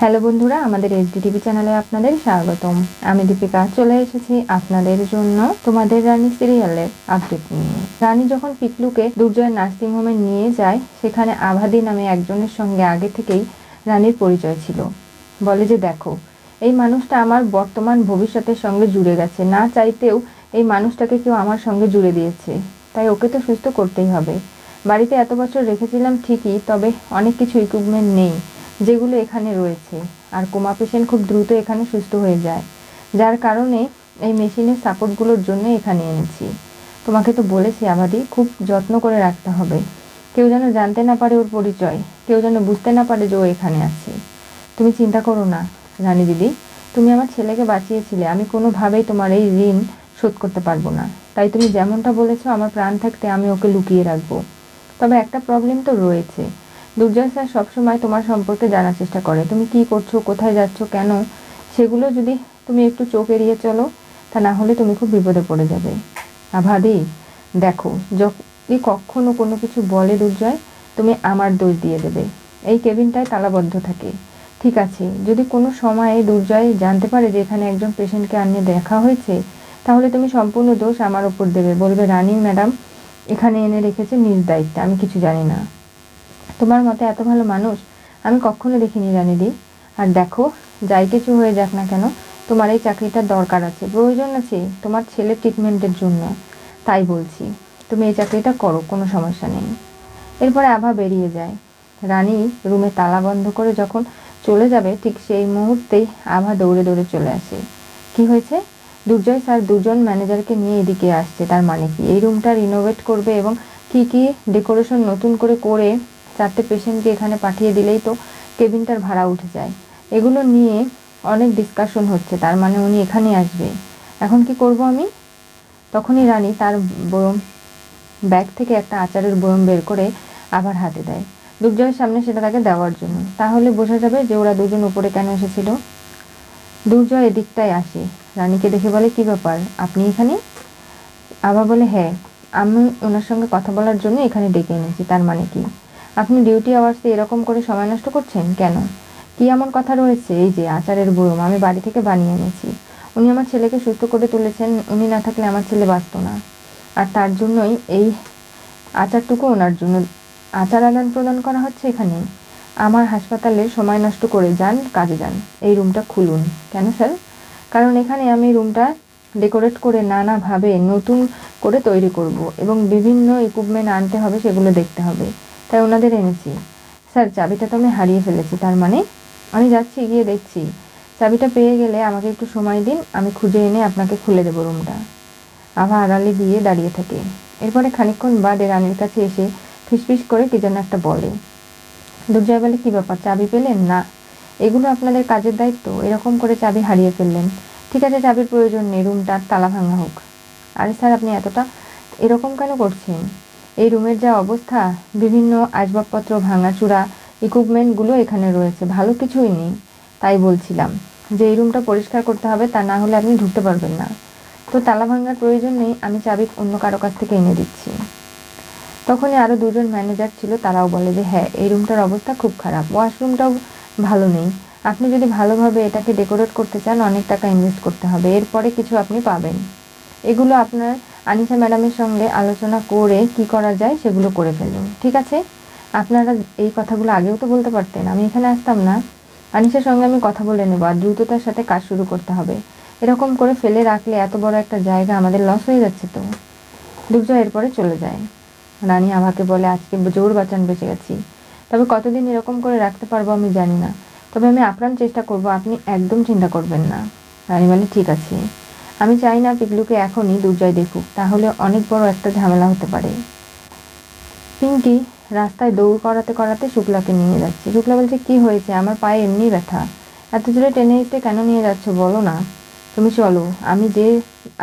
Hello বন্ধুরা, আমাদের HD TV চ্যানেলে আপনাদের স্বাগতম। আমি দীপিকা, চলে এসেছি আপনাদের জন্য তোমাদের রানী সিরিয়ালের আপডেট নিয়ে। রানী যখন পিকলুকে দুর্জয় নার্সিং হোমে নিয়ে যায়, সেখানে আভাদি নামে একজনের সঙ্গে আগে থেকেই রানীর পরিচয় ছিল। বলে যে, দেখো, এই মানুষটা আমার বর্তমান ভবিষ্যতের সঙ্গে জুড়ে গেছে। না চাইতেও এই মানুষটাকে কেউ আমার সঙ্গে জুড়ে দিয়েছে। তাই ওকে তো সুস্থ করতেই হবে। বাড়িতে এত বছর রেখেছিলাম ঠিকই, তবে অনেক কিছু ইকুইপমেন্ট নেই। যেগুলো এখানে রয়েছে। আর কোমা পেশেন্ট খুব দ্রুত এখানে সুস্থ হয়ে যায়। যার কারণে এই মেশিনের সাপোর্টগুলোর জন্য এখানে এনেছি। তোমাকে তো বলেছি আবাদি খুব যত্ন করে রাখতে হবে। কেউ যেন জানতে না পারে ওর পরিচয়। কেউ যেন বুঝতে না পারে যে ও এখানে আছে। তুমি চিন্তা করো না, রানী দিদি। তুমি আমার ছেলেকে বাঁচিয়েছিলে। আমি কোনোভাবেই তোমার এই ঋণ শোধ করতে পারব না। তাই তুমি যেমনটা বলেছ, আমার প্রাণ থাকতে আমি ওকে লুকিয়ে রাখব। তবে একটা প্রবলেম তো রয়েছে। দুর্জয় স্যার সবসময় তোমার সম্পর্কে জানার চেষ্টা করে। তুমি কি করছ, কোথায় যাচ্ছ, কেন, সেগুলো যদি তুমি একটু চোখ এড়িয়ে চলো, তা না হলে তুমি খুব বিপদে পড়ে যাবে। আভাদি, দেখো, যদি কখনো কোনো কিছু বলে দুর্জয়, তুমি আমার দোষ দিয়ে দেবে। এই কেবিনটায় তালাবদ্ধ থাকে। ঠিক আছে, যদি কোনো সময়ে দুর্জয় জানতে পারে যে এখানে একজন পেশেন্টকে আনিয়ে দেখা হয়েছে, তাহলে তুমি সম্পূর্ণ দোষ আমার উপর দেবে। বলবে, রানী ম্যাডাম, এখানে এনে রেখেছে নিজ দায়িত্বে, আমি কিছু জানি না। তোমার মতে এত ভালো মানুষ? আমি কখনো দেখিনি রানিদি। আর দেখো, যাই কিছু হয়ে যাক না কেন, তোমার এই চাকরিটার দরকার আছে। প্রয়োজন আছে তোমার ছেলের ট্রিটমেন্টের জন্য। তাই বলছি, তুমি এই চাকরিটা করো, কোনো সমস্যা নেই। এরপরে আভা বেরিয়ে যায়। রানী রুমে তালা বন্ধ করে যখন চলে যাবে, ঠিক সেই মুহূর্তেই আভা দৌড়ে দৌড়ে চলে আসে। কি হয়েছে? দুর্জয় স্যার দুজন ম্যানেজারকে নিয়ে এদিকে আসছে, তার মানে কি? এই রুমটা রিনোভেট করবে এবং কি কি ডেকোরেশন নতুন করে করে চারটে পেশেন্টকে এখানে পাঠিয়ে দিলেই তো কেবিনটার ভাড়া উঠে যায়। এগুলো নিয়ে অনেক ডিসকাশন হচ্ছে, তার মানে উনি এখানে আসবে। এখন কি করব আমি? তখনই রানী তার বয়ম ব্যাগ থেকে একটা আচারের বয়ম বের করে আবার হাতে দেয়। দুর্জয়ের সামনে সেটা তাকে দেওয়ার জন্য। তাহলে বোঝা যাবে যে ওরা দুজন উপরে কেন এসেছিল। দুর্জয় এদিকটায় আসে। রানীকে দেখে বলে, কি ব্যাপার? আপনি এখানে? আবার বলে হ্যাঁ আমি ওনার সঙ্গে কথা বলার জন্য এখানে ডেকে এনেছি। তার মানে কি? আপনি ডিউটি আওয়ার্সে এরকম করে সময় নষ্ট করছেন কেন? কি এমন কথা রয়েছে? এই যে আচারের বয়ম আমি বাড়ি থেকে বানিয়ে এনেছি। উনি আমার ছেলেকে সুস্থ করে তুলেছেন, উনি না থাকলে আমার ছেলে বাঁচত না। আর তার জন্যই এই আচারটুকু ওনার জন্য। আচার আদান প্রদান করা হচ্ছে এখানে আমার হাসপাতালে সময় নষ্ট করে যান, কাজে যান। এই রুমটা খুলুন। কেন স্যার? কারণ এখানে আমি রুমটা ডেকোরেট করে নানাভাবে নতুন করে তৈরি করব এবং বিভিন্ন ইকুইপমেন্ট আনতে হবে, সেগুলো দেখতে হবে। তাই ওনাদের এনেছি। স্যার, চাবিটা তো আমি হারিয়ে ফেলেছি, তার মানে আমি যাচ্ছি, গিয়ে দেখছি। চাবিটা পেয়ে গেলে আমাকে একটু সময় দিন, আমি খুঁজে এনে আপনাকে খুলে দেবো রুমটা। আভা আড়ালে দিয়ে দাঁড়িয়ে থাকে। এরপরে খানিকক্ষণ বাদে রানীর কাছে এসে ফিসফিস করে কি যেন একটা বলে। দুর্জয় বলে, কী ব্যাপার, চাবি পেলেন? না, এগুলো আপনাদের কাজের দায়িত্ব, এরকম করে চাবি হারিয়ে ফেললেন। ঠিক আছে, চাবির প্রয়োজন নেই রুমটার তালা ভাঙা হোক। আরে স্যার, আপনি এতটা, এরকম কেন করছেন? এই রুমের যা অবস্থা, বিভিন্ন আসবাবপত্র, ভাঙাচুরা ইকুইপমেন্টগুলো এখানে রয়েছে, ভালো কিছুই নেই, তাই বলছিলাম যে এই রুমটা পরিষ্কার করতে হবে, তা না হলে আপনি ঢুকতে পারবেন না। তো তালা ভাঙার প্রয়োজন নেই, আমি চাবি অন্য কারও কাছ থেকে এনে দিচ্ছি। তখনই আরও দুজন ম্যানেজার ছিল, তারাও বলে যে হ্যাঁ এই রুমটার অবস্থা খুব খারাপ ওয়াশরুমটাও ভালো নেই। আপনি যদি ভালোভাবে এটাকে ডেকোরেট করতে চান, অনেক টাকা ইনভেস্ট করতে হবে, এরপরে কিছু আপনি পাবেন। এগুলো আপনার আনিসা ম্যাডামের সঙ্গে আলোচনা করে কি করা যায় সেগুলো করে ফেলুন, ঠিক আছে? আপনারা এই কথাগুলো আগেও তো বলতে পারতেন, আমি এখানে আসতাম না। আনিসার সঙ্গে আমি কথা বলে নেব আর দ্রুততার সাথে কাজ শুরু করতে হবে। এরকম করে ফেলে রাখলে এত বড় একটা জায়গা আমাদের লস হয়ে যাচ্ছে তো। দুর্জয় এরপরে চলে যায়। রানী আমাকে বলে, আজকে জোর বাঁচান, বেঁচে গেছি। তবে কতদিন এরকম করে রাখতে পারব আমি জানি না। তবে আমি আপ্রাণ চেষ্টা করব, আপনি একদম চিন্তা করবেন না। রানী বলে, ঠিক আছে। আমি চাই না পিকলুকে এখনই দুর্জয় দেখুক, তাহলে অনেক বড় একটা ঝামেলা হতে পারে। পিঙ্কি রাস্তায় দৌড় করাতে করাতে শুক্লাকে নিয়ে যাচ্ছে। শুক্লা বলছে, কি হয়েছে? আমার পায়ে এমনি ব্যথা। এত জোরে টেনে হিটে কেন নিয়ে যাচ্ছ? বলো না। তুমি চলো, আমি যে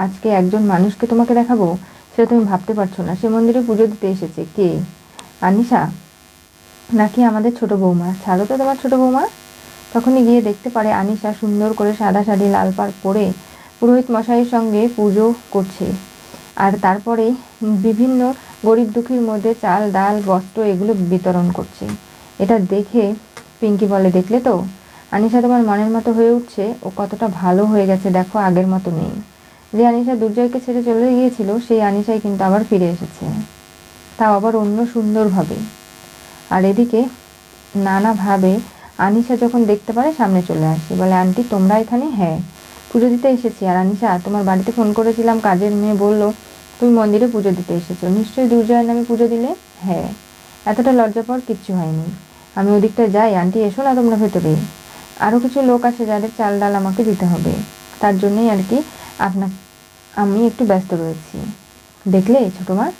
আজকে একজন মানুষকে তোমাকে দেখাবো, সেটা তুমি ভাবতে পারছ না। সে মন্দিরে পুজো দিতে এসেছে। কে? আনিশা? নাকি আমাদের ছোট বৌমা? ছাড়ো তো তোমার ছোট বৌমা। তখনই গিয়ে দেখতে পারে আনিশা সুন্দর করে সাদা শাড়ি, লাল পাড় পরে পুরোহিত মশাইয়ের সঙ্গে পুজো করছে। আর তারপরে বিভিন্ন গরিব দুঃখীর মধ্যে চাল, ডাল বস্ত্র এগুলো বিতরণ করছে। এটা দেখে পিঙ্কি বলে, দেখলে তো? আনিশা তোমার মনের মতো হয়ে উঠছে। ও কতটা ভালো হয়ে গেছে, দেখো, আগের মতো নেই। যে আনিশা দুর্জয়কে ছেড়ে চলে গিয়েছিল, সেই আনিশাই কিন্তু আবার ফিরে এসেছে। তাও আবার অন্য সুন্দরভাবে। আর এদিকে নানাভাবে আনিশা যখন দেখতে পারে, সামনে চলে আসে। বলে, আন্টি, তোমরা এখানে? হ্যাঁ। পুজো দিতে এসেছি। আর আনিশা, তোমার বাড়িতে ফোন করেছিলাম, কাজের মেয়ে বলল, তুমি মন্দিরে পুজো দিতে এসেছ। নিশ্চয়ই দুর্জয়ের নামে পুজো দিলে? হ্যাঁ। এতটা লজ্জা কিচ্ছু হয়নি। আমি ওদিকটা যাই। আন্টি, এসো না তোমরা ভেতরে। আরও কিছু লোক আছে যাদের চাল ডাল আমাকে দিতে হবে। তার জন্যই আর কি আপনা, আমি একটু ব্যস্ত রয়েছি। দেখলে, ছোটো মা?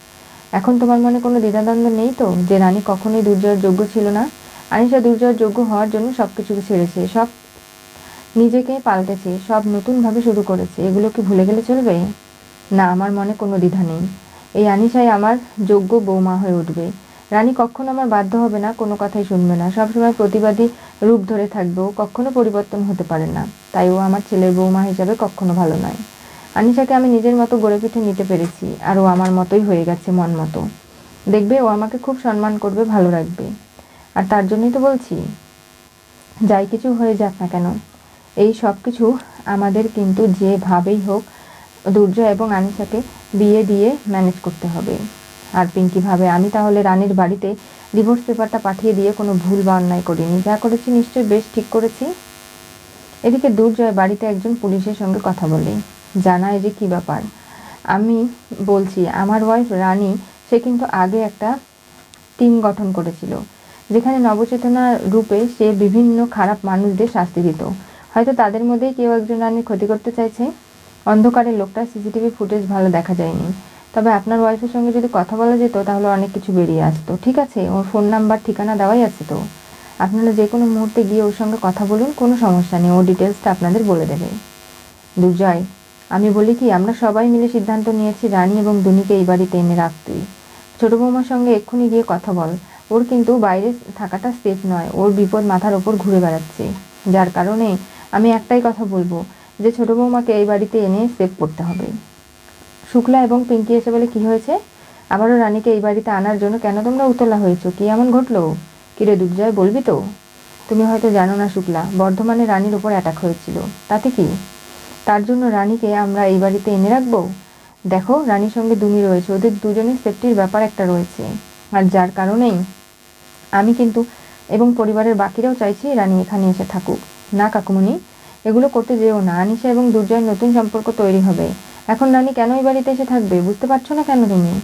এখন তোমার মনে কোনো দ্বিধাদ্বন্দ্ব নেই তো? যে রানী কখনোই দুর্জয়ের যোগ্য ছিল না। আনিশা, দুর্জয়ের যোগ্য হওয়ার জন্য সব কিছুকে ছেড়েছে। সব নিজেকে পাল্টেছে, সব নতুনভাবে শুরু করেছে। এগুলো কি ভুলে গেলে চলবে? না, আমার মনে কোনো দ্বিধা নেই। এই আনিশাই আমার যোগ্য বৌমা হয়ে উঠবে। রানী কখনো আমার বাধ্য হবে না, কোনো কথাই শুনবে না। সবসময় প্রতিবাদী রূপ ধরে থাকবেও কখনো পরিবর্তন হতে পারে না। তাই ও আমার ছেলের বৌমা হিসাবে কখনো ভালো নয়। আনিশাকে আমি নিজের মতো গড়ে পিঠে নিতে পেরেছি, আর ও আমার মতোই হয়ে গেছে মন মতো। দেখবে, ও আমাকে খুব সম্মান করবে, ভালো রাখবে। আর তার জন্যই তো বলছি, যাই কিছু হয়ে যাক না কেন। এই সব কিছু আমাদের কিন্তু যেভাবেই হোক দুর্জয় এবং আনিশাকে বিয়ে দিয়ে ম্যানেজ করতে হবে। আর পিঙ্কি ভাবে, আমি তাহলে রানীর বাড়িতে ডিভোর্স পেপারটা পাঠিয়ে দিয়ে কোনো ভুল বা অন্যায় করিনি। যা করেছি নিশ্চয়ই বেশ ঠিক করেছি। এদিকে দুর্জয় বাড়িতে একজন পুলিশের সঙ্গে কথা বলে, জানায় যে কি ব্যাপার। আমি বলছি, আমার ওয়াইফ রানী, সে কিন্তু আগে একটা টিম গঠন করেছিল, যেখানে নবচেতনা রূপে সে বিভিন্ন খারাপ মানুষদের শাস্তি দিত। হয়তো তাদের মধ্যেই কেউ একজন রানীর ক্ষতি করতে চাইছে। অন্ধকারের লোকটা সিসিটিভি ফুটেজ ভালো দেখা যায়নি। তবে আপনার ওয়াইফের সঙ্গে যদি কথা বলা যেত, তাহলে অনেক কিছু বেরিয়ে আসতো। ঠিক আছে, ওর ফোন নাম্বার ঠিকানা দেওয়াই আছে তো। আপনারা যে কোনো মুহূর্তে গিয়ে ওর সঙ্গে কথা বলুন, কোনো সমস্যা নেই। ও ডিটেলসটা আপনাদের বলে দেবে। দুর্জয়, আমি বলি কি, আমরা সবাই মিলে সিদ্ধান্ত নিয়েছি রানী এবং দুনিকে এই বাড়িতে এনে রাখতেই ছোটো বৌমার সঙ্গে এক্ষুনি গিয়ে কথা বল। ওর কিন্তু বাইরে থাকাটা সেফ নয়। ওর বিপদ মাথার ওপর ঘুরে বেড়াচ্ছে। যার কারণে আমি একটাই কথা বলব যে ছোটো বৌমাকে এই বাড়িতে এনে সেভ করতে হবে। শুক্লা এবং পিঙ্কি এসে বলে, কি হয়েছে? আবারও রানীকে এই বাড়িতে আনার জন্য কেন তোমরা উতলা হয়েছো? কি এমন ঘটলো? কিরে দুর্জয়, বলবি তো? তুমি হয়তো জানো না শুক্লা, বর্ধমানে রানীর উপর অ্যাটাক হয়েছিল। তাতে কি? তার জন্য রানীকে আমরা এই বাড়িতে এনে রাখব? দেখো, রানীর সঙ্গে দুমি রয়েছে। ওদের দুজনের সেফটির ব্যাপার একটা রয়েছে। আর যার কারণেই আমি কিন্তু এবং পরিবারের বাকিরাও চাইছি রানী এখানে এসে থাকুক। না কাকুমণি এগুলো করতে যেও না। আনিশা এবং দুর্জয়ের নতুন সম্পর্ক তৈরি হবে। এখন রানী কেন এই বাড়িতে এসে থাকবে? বুঝতে পারছ না কেন তুমি?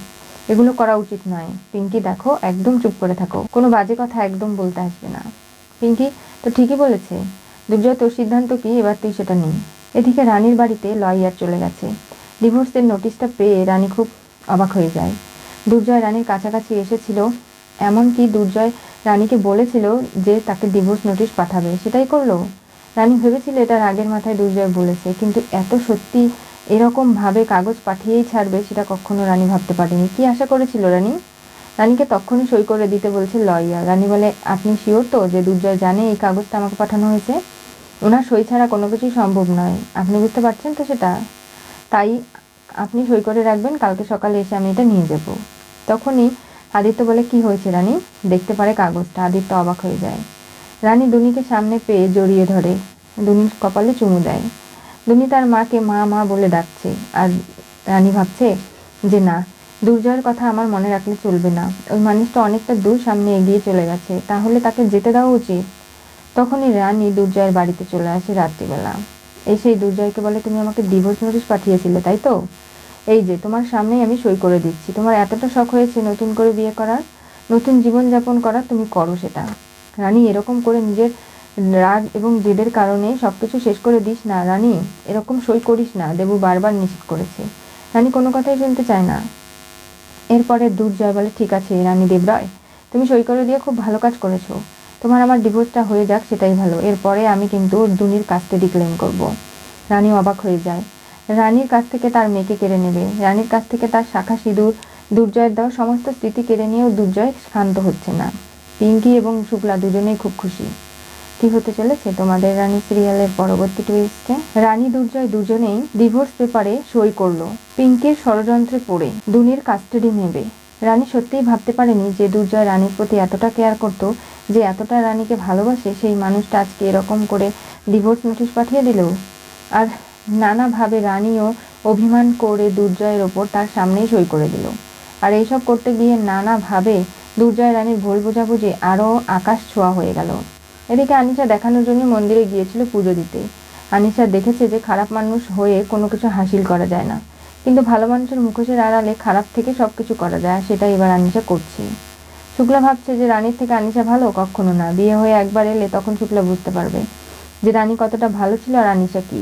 এগুলো করা উচিত নয়। পিঙ্কি, দেখো, একদম চুপ করে থাকো। কোনো বাজে কথা একদম বলতে আসবে না। পিঙ্কি, তো ঠিকই বলেছে। দুর্জয়, তোর সিদ্ধান্ত কি? এবার তুই সেটা নিই এদিকে রানীর বাড়িতে লয়ার চলে গেছে। ডিভোর্সের নোটিশটা পেয়ে রানী খুব অবাক হয়ে যায়। দুর্জয় রানীর কাছাকাছি এসেছিল। এমনকি দুর্জয় রানীকে বলেছিল যে তাকে ডিভোর্স নোটিশ পাঠাবে। সেটাই করল। রানী ভেবেছিল এটা আগের মাথায় দুর্জয় বলেছে, কিন্তু এত সত্যি এরকমভাবে কাগজ পাঠিয়েই ছাড়বে সেটা কখনো রানী ভাবতে পারেনি। কি আশা করেছিল রানী? রানীকে তখনই সই করে দিতে বলছে লয়ার রানী বলে, আপনি শিওর তো যে দুর্জয় জানে এই কাগজটা আমাকে পাঠানো হয়েছে? ওনার সই ছাড়া কোনো কিছুই সম্ভব নয়। আপনি বুঝতে পারছেন তো সেটা? তাই আপনি সই করে রাখবেন, কালকে সকালে এসে আমি এটা নিয়ে যাব। তখনই আদিত্য বলে, কি হয়েছে রানী? দেখতে পারে কাগজটা। আদিত্য অবাক হয়ে যায়। রানী দুনিকে সামনে পেয়ে জড়িয়ে ধরে। দুনির কপালে চুমু দেয়। দুনি তার মাকে মা মা বলে ডাকছে। আর রানী ভাবছে যে, না, দুর্জয়ের কথা আমার মনে রাখলে চলবে না। ওই মানুষটা অনেকটা দূর সামনে এগিয়ে চলে গেছে। তাহলে তাকে যেতে দেওয়া উচিত? তখনই রানী দুর্জয়ের বাড়িতে চলে আসে রাত্রিবেলা। এই সেই দুর্জয়কে বলে, তুমি আমাকে ডিভোর্স নোটিশ পাঠিয়েছিলে, তাই তো? এই যে, তোমার সামনেই আমি সই করে দিচ্ছি। তোমার এতটা শখ হয়েছে নতুন করে বিয়ে করার, নতুন জীবনযাপন করার, তুমি করো সেটা। রানী, এরকম করে নিজের রাগ এবং জেদের কারণে সব কিছু শেষ করে দিস না। রানী, এরকম সই করিস না, দেবু বারবার নিষেধ করেছে। রানী কোনো কথাই শুনতে চায় না। এরপরে দুর্জয় বলে, ঠিক আছে, রানী দেবরায়, তুমি সই করে দিয়ে খুব ভালো কাজ করেছ। তোমার আমার ডিভোর্সটা হয়ে যাক, সেটাই ভালো। এরপরে আমি কিন্তু দুনির থেকে ডিক্লেম করব। রানী অবাক হয়ে যায়। রানীর কাছ থেকে তার মেয়েকে কেড়ে নেবে। রানীর কাছ থেকে তার শাখা সিঁদুর, দুর্জয়ের দেওয়া সমস্ত স্মৃতি কেড়ে নিয়েও দুর্জয় শান্ত হচ্ছে না। পিঙ্কি এবং শুক্লা দুজনেই খুব খুশি। কি হতে চলেছে তোমাদের রানী সিরিয়ালের পরবর্তী টুইস্টে রানী, দুর্জয় দুজনেই ডিভোর্স পেপারে সই করল। পিঙ্কির ষড়যন্ত্রে পড়ে, দুনির কাস্টাডি নেবে। রানী সত্যিই ভাবতে পারেনি যে দুর্জয় রানীর প্রতি এতটা কেয়ার করতো, যে এতটা রানীকে ভালোবাসে সেই মানুষটা আজকে এরকম করে ডিভোর্স নোটিশ পাঠিয়ে দিল। আর নানাভাবে রানীও অভিমান করে দুর্জয়ের ওপর তার সামনেই সই করে দিল। আর এইসব করতে গিয়ে নানাভাবে দুর্জয় রানীর ভুল বোঝাবুঝি আরও আকাশ ছোঁয়া হয়ে গেল। এদিকে আনিশা দেখানোর জন্য মন্দিরে গিয়েছিল পুজো দিতে। আনিশা দেখেছে যে খারাপ মানুষ হয়ে কোনো কিছু হাসিল করা যায় না। কিন্তু ভালো মানুষের মুখোশের আড়ালে খারাপ থেকে সব কিছু করা যায় সেটাই এবার আনিশা করছে। শুক্লা ভাবছে যে রানীর থেকে আনিশা ভালো? কখনো না। বিয়ে হয়ে একবার এলে তখন শুক্লা বুঝতে পারবে যে রানী কতটা ভালো ছিল আর আনিশা কি।